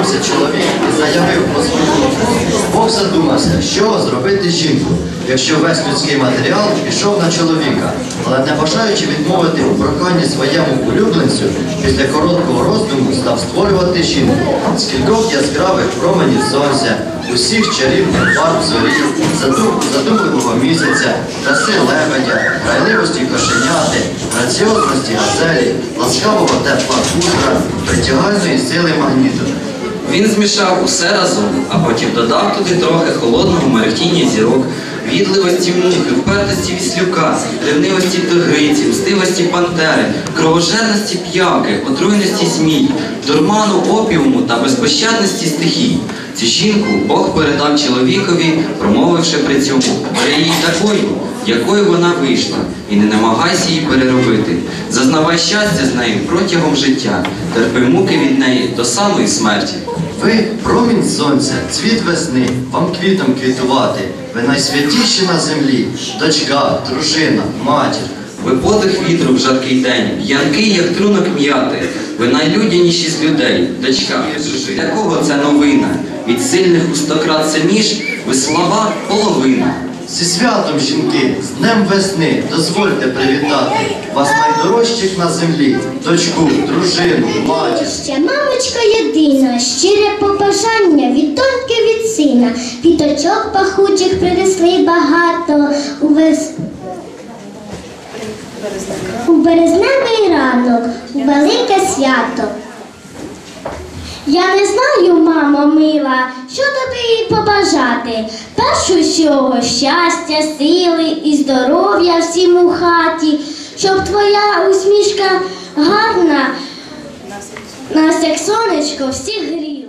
повернувся чоловік і заявив свою мудрість. Бог задумався, що зробити жінку, якщо весь людський матеріал пішов на чоловіка, але не бажаючи відмовити у проханні своєму улюбленцю, після короткого роздуму став створювати жінку з кількох яскравих променів сонця, усіх чарівних фарб зорі, задум- задумливого місяця, краси лебедя, грайливості кошеняти, граціозності газелі, ласкавого тепла кутра, притягальної сили магніту. Він змішав усе разом, а потім додав туди трохи холодного мерехтіння зірок, відливості мухи, впертості віслюка, ревнивості тигриці, мстивості пантери, кровожерності п'явки, отруйності змій, дурману опіуму та безпощадності стихій. Цю жінку Бог передав чоловікові, промовивши при цьому «Бери її такою, якою вона вийшла, і не намагайся її переробити. Зазнавай щастя з нею протягом життя, терпи муки від неї до самої смерті. Ви промінь сонця, цвіт весни, вам квітом квітувати. Ви найсвятіші на землі, дочка, дружина, матір. Ви подих вітру в жаркий день, п'янкий, як трунок м'яти. Ви найлюдяніші з людей, дочка. Для кого це новина? Від сильних у сто крат сильніш, ви слаба половина. Зі святом, жінки, з днем весни, дозвольте привітати вас найдорожчих на землі, дочку, дружину, матір. Ще мамочка єдина, щире побажання від доньки від сина, Квіточок пахучих принесли багато. У вес... У березневий ранок, у велике свято. Я не знаю, мамо мила, що тобі побажати. Першу всього щастя, сили і здоров'я всім у хаті, щоб твоя усмішка гарна, нас як сонечко всіх гріє.